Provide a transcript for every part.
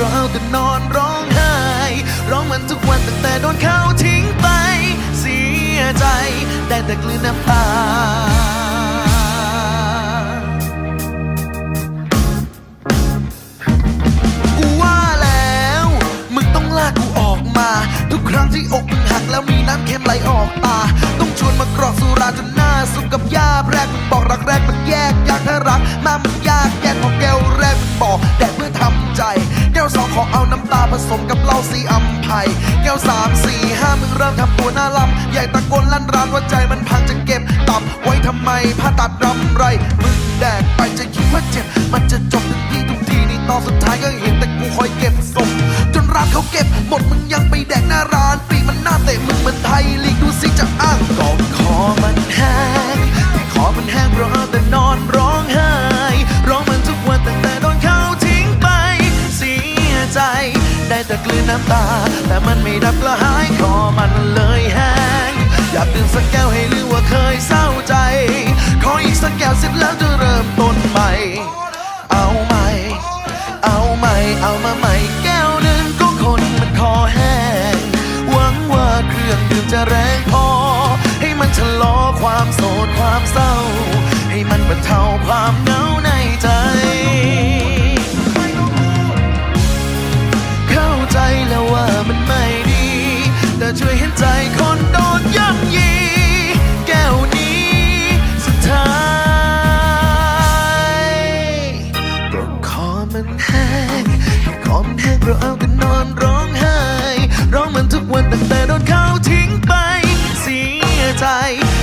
เราเอาแต่นอนร้องไห้ ร้องมันทุกวันตั้งแต่โดนเขาทิ้งไป เสียใจ ได้แต่กลืนน้ำตากูว่าแล้วมึงต้องลากกูออกมาทุกครั้งที่อกมึงหักแล้วมีน้ำเค็มไหลออกตา ต้องชวนมากรอกสุราจนหน้าสุกกับยาแรกมึงบอกรักแรกมันแยกยากถ้ารักมามัน สมกับเหล้าสีอัมไพแก้วสามสี่ห้ามึงเริ่มทำตัวหน้าลำใหญ่ตะโกนลั่นร้านว่าใจมันพังจะเก็บตับไว้ทำไมผ่าตัดรำไรมึงแดกไปจะคิดว่าเจ็บ มันจะจบทุกทีทุกทีนี่ตอนสุดท้ายก็เห็นแต่กูคอยเก็บศพจนร้านเขาเก็บหมดมึงยังไปแดกหน้าร้านปีมันหน้าเตะมึงเหมือนไทยลีกดูสิจะอ้างกอดคอมันแห้งที่คอมันแห้งเพราะแต่นอนร้อำตา แต่มันไม่ดับกระหายคอมันเลยแห้ง อยากดื่มสักแก้วให้ลืมว่าเคยเศร้าใจ ขออีกสักแก้วเสร็จแล้วจะเริ่มต้นใหม่ เอาใหม่ เอาใหม่ เอามาใหม่แก้วหนึ่งก็คนมันคอแห้ง หวังว่าเครื่องดื่มจะแรงพอ ให้มันชะลอความโศกความเศร้า ให้มันบรรเทาความเหงา ช่วยเห็นใจคนโดนย่ำยี แก้วนี้สุดท้ายก็คอมันแห้งแค่คอมันแห้งเราเอาแต่นอนร้องไห้ ร้องมันทุกวันตั้งแต่โดนเขาทิ้งไป เสียใจ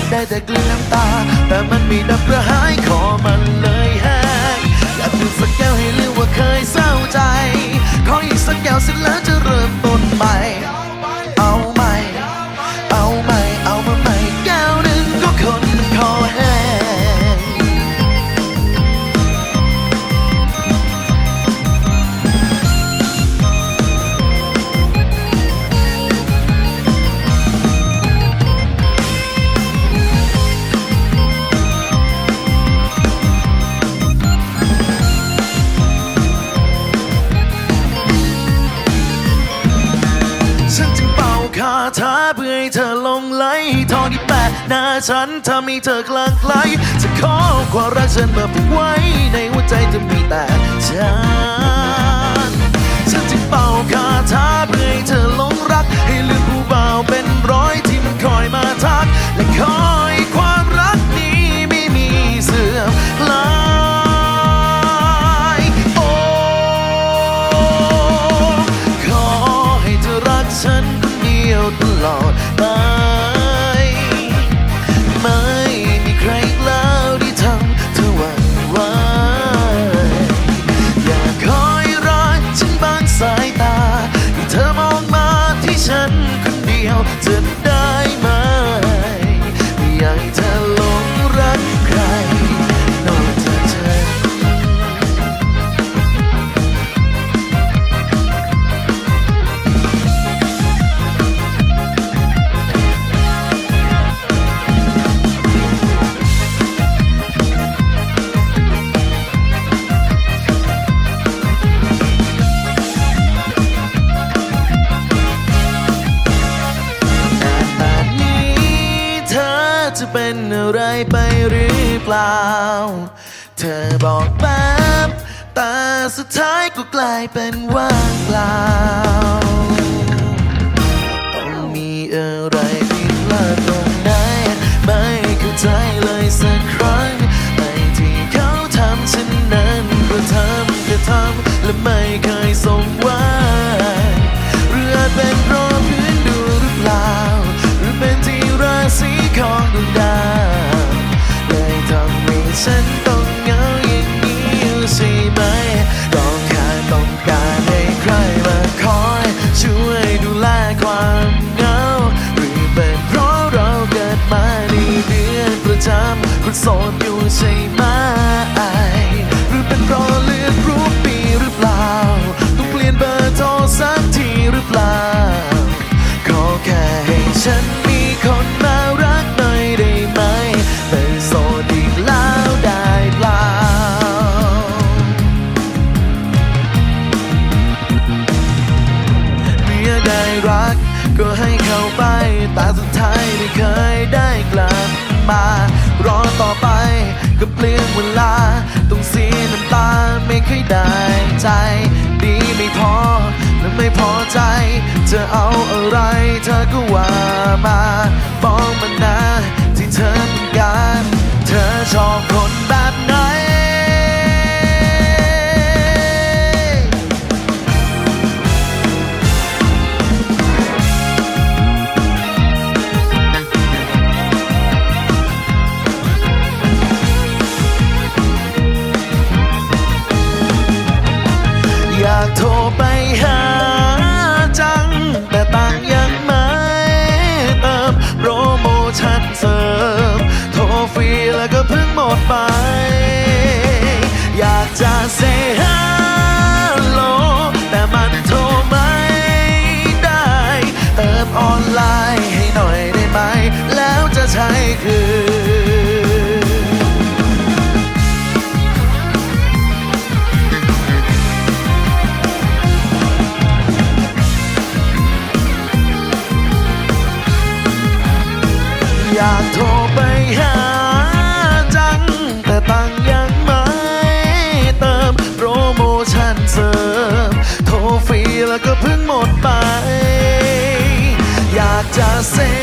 ได้แต่กลืนน้ำตา แต่มันไม่ดับกระหายคอมันเลยแห้งอยากดื่มสักแก้วให้ลืมว่าเคยเศร้าใจ ขออีกสักแก้วเสร็จแล้วจะ งไหลทองที่แปะหน้าฉันทำให้เธอกลางไกลจะขอความรักฉันมาฝึกไว้ ในหัวใจจะมีแต่ฉัน ฉันจึงเป่าคาถาเพื่อให้เธอหลงรัก ให้ลืมผู้บ่าวเป็นร้อยที่มันคอยมาทักและคอย ก็กลายเป็นว่างเปล่า ต้องมีอะไรผิดพลาดตรงไหน ไม่เข้าใจเลยสักครั้งไอ้ที่เขาทำฉันนั้นก็ทำก็ทำและไม่เคยสมหวัง ไรเธอก็ว่ามาบองมันนะ hacer.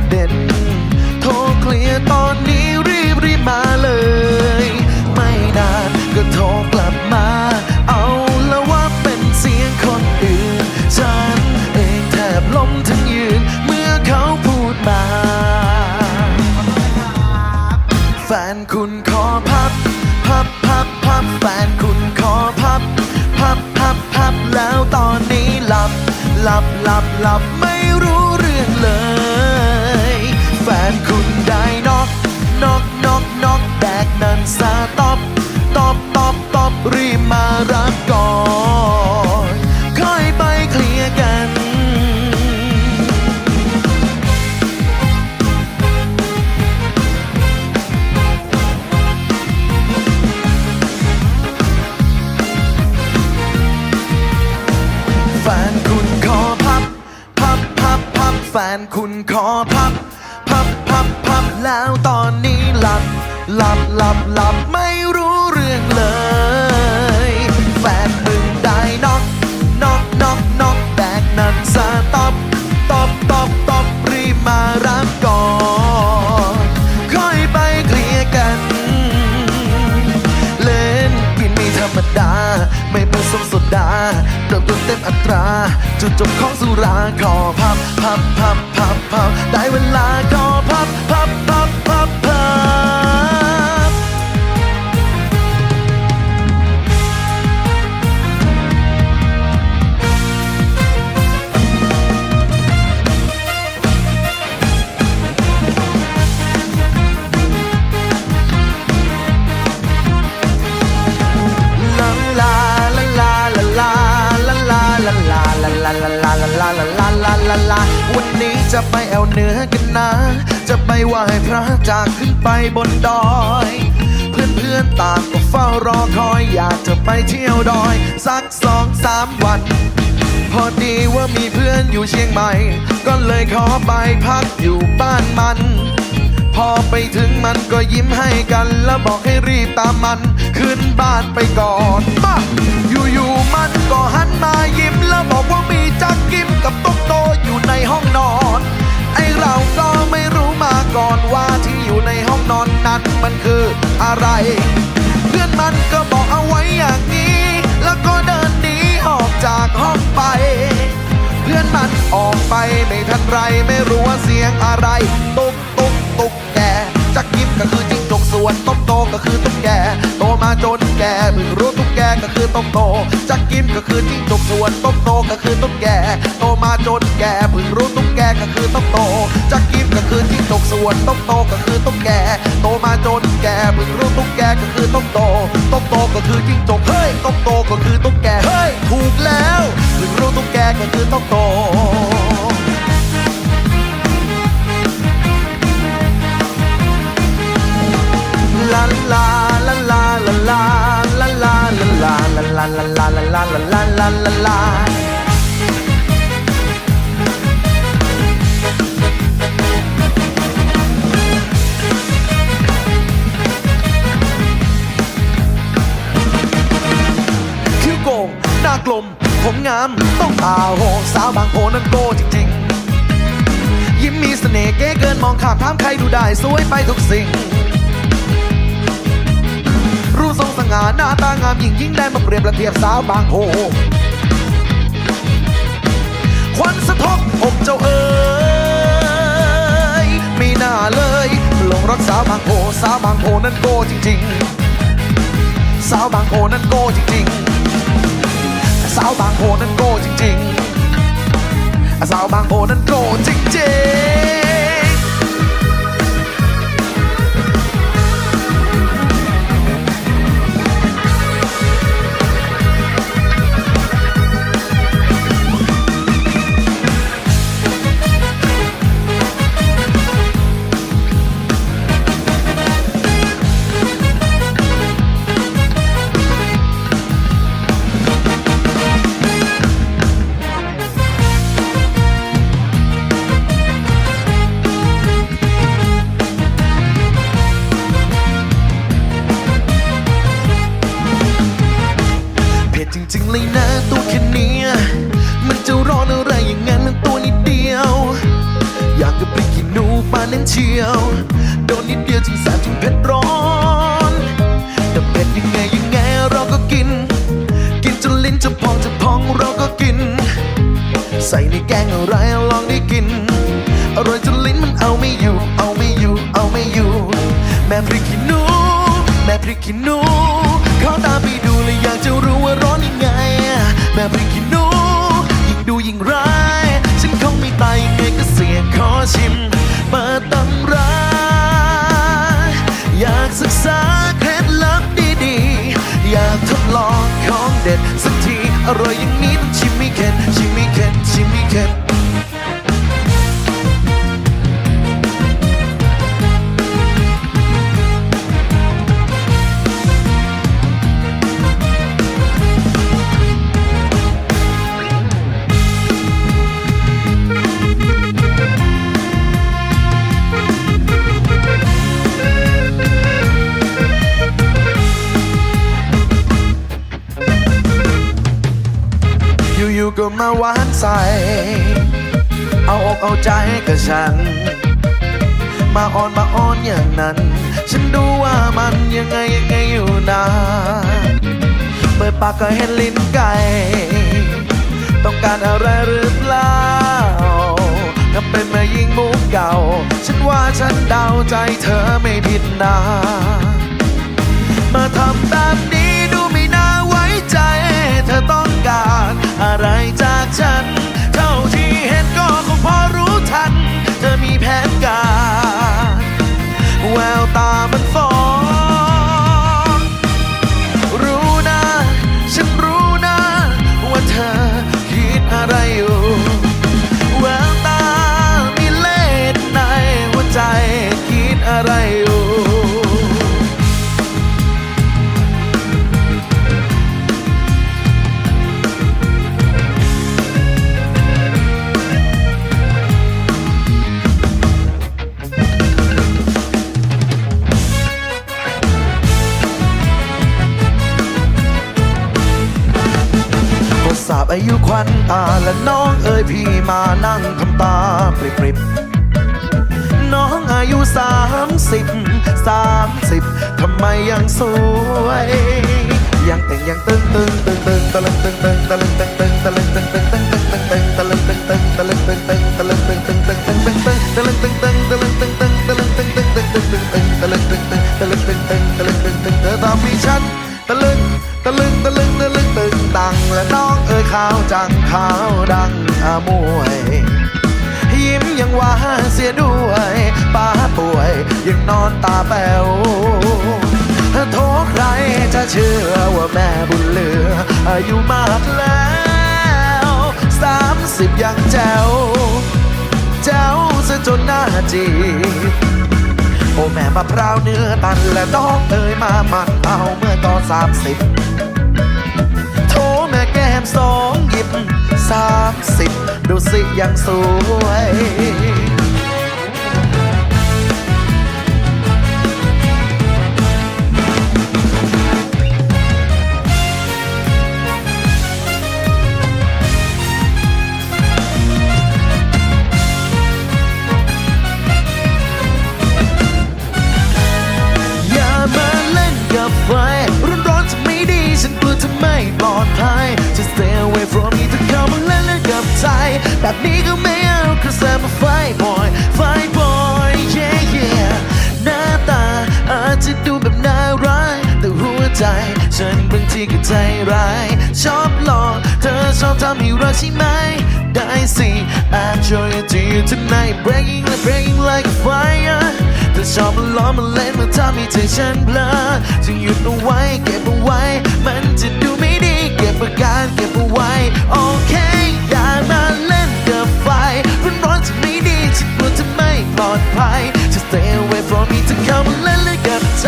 ประเด็น โทรเคลียร์ตอนนี้รีบรีบมาเลย ไม่นานก็โทรกลับมา เอาแล้วว่าเป็นเสียงคนอื่น ฉันเองแทบล้มทั้งยืน เมื่อเขาพูดมา แฟนคุณขอพับ พับพับพับแฟนคุณขอพับ พับพับพับแล้วตอนนี้หลับหลับหลับหลับ จุดจบของสุราขอพับพับพับพับพับได้เวลาก็ จะไปแอวเนื้อกันนะ จะไปไหว้พระจากขึ้นไปบนดอย เพื่อนเพื่อนๆต่างก็เฝ้ารอคอย อยากจะไปเที่ยวดอย สักสองสามวัน พอดีว่ามีเพื่อนอยู่เชียงใหม่ ก็เลยขอไปพักอยู่บ้านมัน พอไปถึงมันก็ยิ้มให้กัน แล้วบอกให้รีบตามมัน ขึ้นบ้านไปก่อนมาอยู่ๆมันก็หันมายิ้ม แล้วบอกว่ามีจักกิมกับตุ๊กโตอยู่ในห้องนอน ไอเราก็ไม่รู้มาก่อนว่าที่อยู่ในห้องนอนนั้นมันคืออะไร เพื่อนมันก็บอกเอาไว้อย่างนี้ แล้วก็เดินหนีออกจากห้องไปเพื่อนมันออกไปไม่ทันไรไม่รู้ว่าเสียงอะไรตุ๊กตุ๊ จนแกเพิ่งรู้ตุ๊กแกก็คือต้มโตจักยิ้มก็คือจิ้งจกส่วนต้มโตก็คือตุ๊กแกโตมาจนแกเพิ่งรู้ตุ๊กแกก็คือต้มโตจักยิ้มก็คือจิ้งจกส่วนต้มโตก็คือตุ๊กแกโตมาจนแกเพิ่งรู้ตุ๊กแกก็คือต้มโตต้มโตก็คือจิ้งจกเฮ้ยต้มโตก็คือตุ๊กแกเฮ้ยถูกแล้วเพิ่งรู้ตุ๊กแกก็คือต้มโตาลาลาลาลาลาคิ้วโก่งหน้ากลม ผมงาม ต้องตาโหสาวบางโพนั้นโกจริงๆ ยิ้มมีเสน่ห์เก๋เกินมองข้ามถามใครดูได้ สวยไปทุกสิ่ง รู้ทรงาหน้าตางามยิ่งยิ่งได้มาเปรียบและเทียบสาวบางโพควันสะทกอกเจ้าเอ๋ยมีหน้าเลยหลงรักสาวบางโพสาวบางโพนั้นโกจริง ๆ สาวบางโพนั้นโกจริง ๆ สาวบางโพนั้นโกจริง ๆ สาวบางโพนั้นโกจริง ๆ แม่พริกขี้หนู แม่พริกขี้หนูเขาตามไปดูเลยอยากจะรู้ว่าร้อนยังไง แม่พริกขี้หนู ยิ่งดูยิ่งร้าย ฉันคงไม่ตายยังไงก็เสี่ยงขอชิมเปิดตำราอยากศึกษาเคล็ดลับดีๆ อยากทดลองของเด็ดสักที อร่อยอย่างนี้ต้องชิมไม่เข็ดชิมไม่เข็ดชิมไม่เข็ด มาหวานใส เอาอกเอาใจกับฉัน มาอ่อนมาอ่อนอย่างนั้น ฉันดูว่ามันยังไงยังไงอยู่นะเปิดปากก็เห็นลิ้นไก่ต้องการอะไรหรือเปล่าถ้าเป็นม่ยิงมุกเก่า ฉันว่าฉันเดาใจเธอไม่ผิดนะ มาทำแบบนี้ อยู่ควันตาและน้องเอ๋ยพี่มานั่งทำตาปริบปริบน้องอายุสามสิบสามสิบทำไมยังสวย ยังตึงยังตึงตึงตึงตึงตะลึงตึงตึงตะลึงตึงตึงตะลึงตึงตึงตึงตึงตึงตะลึงตึงตึงตะลึงตึงตึงตะลึงตึงตึงตึงตึงตึงตะลึงตึงตึงตะลึงตึงตึงตะลึงตึงตึงตึงตึงตึงตึงตะลึงตึงตึงตะลึงตึงตึงตะลึงตึงตึงลึงตามพี่ลึงตะลึงตะลึงตะลึงตะลึงตึงตึงตและน้อง ขาวจังขาวดังอามวย ยิ้มยังหวานเสียด้วยป้าป่วยยังนอนตาแป๋วโทษใครจะเชื่อว่าแม่บุญเหลือ อายุมากแล้วสามสิบยังแจ๋วแจ๋วซะจนหน้าจีโอ้แม่มะพร้าวเนื้อตันและน้องเอ๋ยมามันเอาเมื่อตอนสามสิบ มสองหยิบสามสิบดูสิยังสวย breaking like breaking like a fire เธอชอบมาล้อมาเล่นมาทำให้ใจฉันเพลอจะหยุดเอาไว้เก็บเอาไว้ มันจะดูไม่ดีเก็บอาการเก็บเอาไว้โอเคอย่ามาเล่นกับไฟร้อนร้อนจะไม่ดีฉันกลัวจะไม่ปลอดภัย Just stay away from me จะเข้ามาเล่นเล่นกับใจ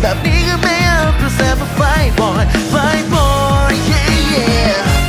แบบนี้ก็ไม่เอา cause I'm a fight boy fight boy yeah yeah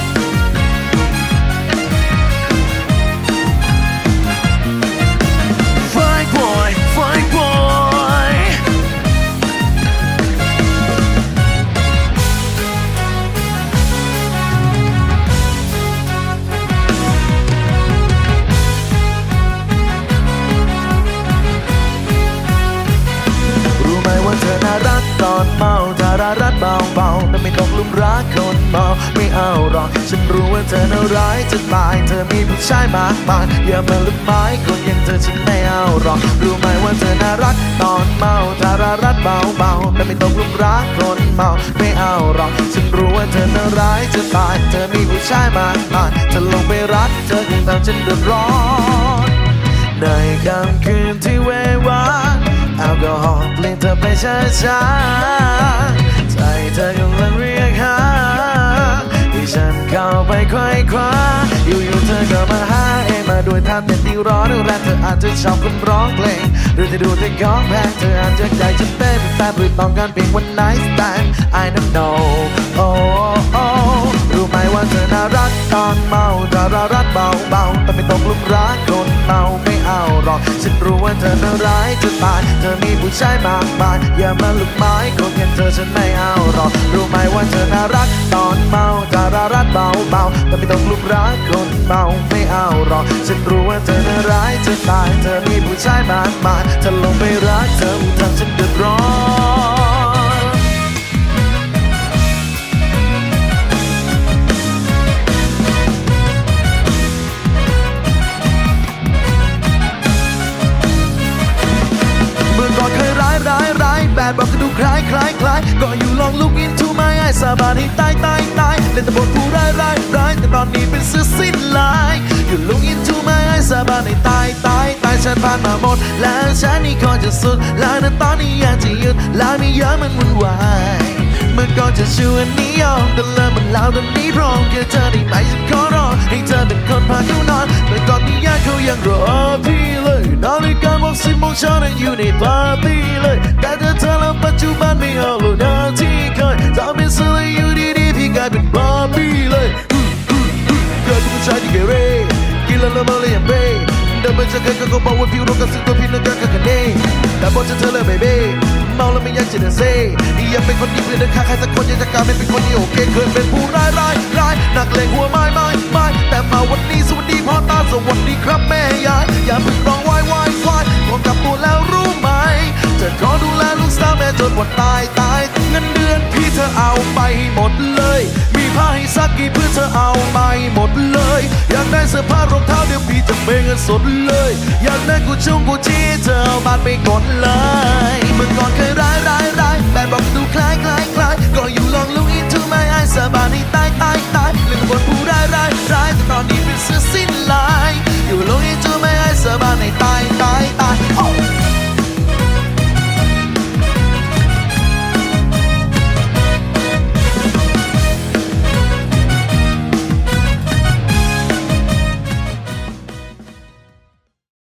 อก ฉันรู้ว่าเธอน่าร้ายจะตาย เธอมีผู้ชายมากมายอย่ามาลุมไม้คนอย่างเธอฉันไม่เอาหรอก รู้ไหมว่าเธอน่ารักตอนเมาถ้ารารัดเบาเบาๆแต่ไม่ต้องลุมรักคนเมาไม่เอาหรอก ฉันรู้ว่าเธอน่าร้ายจะตาย เธอมีผู้ชายมากมายถ้าลงไปรักเธอคงทำฉันเดือดร้อนในค่ำคืนที่เววาแอลกอฮอล์เปลี่ยนเธอไปช้าช้าๆ องมาด้วยท่าเต้นที่ร้อนแรงเธออาจจะชอบคนร้องเพลงหรือจะดูแต่ของแพงเธออาจจะใจฉันเป็นแฟนหรือต้องการเพียงวันไนท์สแตน I don't know oh oh รู้ไหมว่าเธอน่ารักตอนเมาดารารักเบาๆแต่ไม่ตกลุมรักคนเมาไม่เอาหรอก ฉันรู้ว่าเธอน่าร้ายจะตาย เธอมีผู้ชายมากมาย อย่ามาลุกไม้คนอย่างเธอฉันไม่เอาหรอก รู้ไหมว่าเธอน่ารักตอนเมาดารารัดเบาๆแต่ไม่ต้องลุกรักคนเมาไม่เอาหรอก ฉันรู้ว่าเธอน่าร้ายจะตาย เธอมีผู้ชายมากมายเธอลงไปรัก ฉันนี่ก็จะสุด แล้วนะตอนนี้อยากจะหยุดแล้วไม่อยากมันวุ่นวาย เมื่อก่อนจะชวนนิยมแต่เริ่มมันแล้วตอนนี้พร้อมแค่เธอได้ไหมฉันขอร้องให้เธอเป็นคนพาเขานอน เมื่อก่อนที่ยากเขายังรอพี่เลยนาฬิกาบอกสิบโมงเช้านั้นอยู่ในปาร์ตี้เลย แต่เธอเธอแล้วปัจจุบันไม่เอาแล้วนะที่เคยทำเป็นสื่ออยู่ดีๆพี่กลายเป็นบาร์บี้เลยเกิดเป็นผู้ชายที่เกเรกินแล้วละเมอเลยอย่างเบ้ เดินไปเจอกันก็ก็บอกว่าผิวเรากับสิ่งตัวพี่นั่นก็กันเองแต่บอกจะเธอเลยเบบี้เมาแล้วไม่อยากจะเดินเซ่อยากเป็นคนดีเพื่อนเดินข้างใครสักคนอยากจะกลายเป็นคนที่โอเคเคยเป็นผู้ร้ายร้ายร้ายนักเลงหัวไม้ไม้ไม้แต่มาวันนี้สวัสดีพ่อตาสวัสดีครับแม่ยายอย่าเพิ่งร้องวายวายควายพร้อมกลับตัวแล้วรู้ไหมจะขอดูแลลูกสาวแม่จนวันตายตาย ที่เธอเอาไปหมดเลย มีผ้าให้ซักกี่เพื่อเธอเอาไปหมดเลย อยากได้เสื้อผ้ารองเท้าเดี๋ยวพี่จะเปเงินสดเลย อยากได้กูชุ่มกูที่เธอเอาบัตไปกดเลย เมื่อก่อนเคยร้ายร้ายร้ายแบบบอกดูคล้ายคล้ายคล้ายก็อยู่ลองลุงอินทูไม่ไอสบายในตายตายตายลืมบนผู้ร้ายร้ายร้ายแต่ตอนนี้เป็นเสื้อสิ้นลายอยู่ลงอินทูไม่ไอสบายในตายตายตาย